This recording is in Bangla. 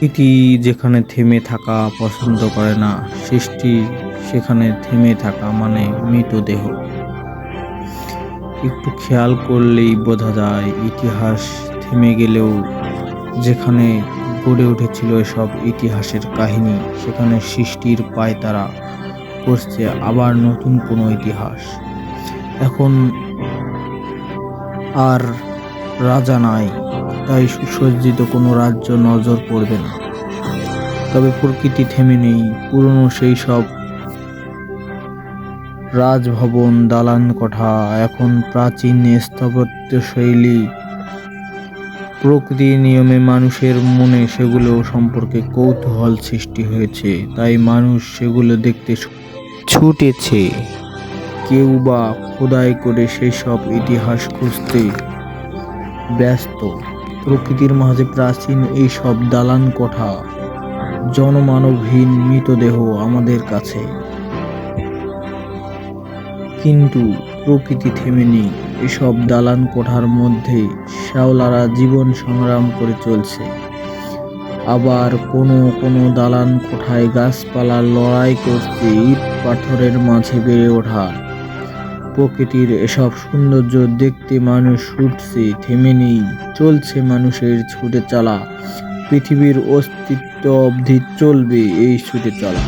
প্রকৃতি যেখানে থেমে থাকা পছন্দ করে না, সৃষ্টি সেখানে থেমে থাকা মানে মৃতদেহ একটু খেয়াল করলেই বোঝা যায়, ইতিহাস থেমে গেলেও যেখানে গড়ে উঠেছিল এসব ইতিহাসের কাহিনী, সেখানে সৃষ্টির পায়তারা করছে আবার নতুন কোনো ইতিহাস। এখন আর রাজা নাই, তাই সুসজ্জিত কোনো রাজ্য নজর পড়বে না। তবে প্রকৃতি থেমে নেই, পুরনো সেই সব রাজভবন দালান কোঠা, এখন প্রাচীন স্থাপত্য শৈলী। প্রকৃতির নিয়মে মানুষের মনে সেগুলো সম্পর্কে কৌতূহল সৃষ্টি হয়েছে, তাই মানুষ সেগুলো দেখতে ছুটেছে। কেউ বা খোদাই করে সেই সব ইতিহাস খুঁজতে ব্যস্ত। প্রকৃতির মাঝে প্রাচীন এই সব দালান কোঠা, জনমানবহীন মৃতদেহ আমাদের কাছে। কিন্তু প্রকৃতি থেমে নেই। এসব দালান কোঠার মধ্যে শ্যাওলারা জীবন সংগ্রাম করে চলছে। আবার কোনো কোনো দালান কোঠায় গাছপালা লড়াই করছে, ইট পাথরের মাঝে বেড়ে ওঠা। প্রকৃতির এসব সৌন্দর্য দেখতে মানুষ ছুটছে থেমে নেই, চলছে মানুষের ছুটে চলা। পৃথিবীর অস্তিত্ব অবধি চলবে এই ছুটে চলা।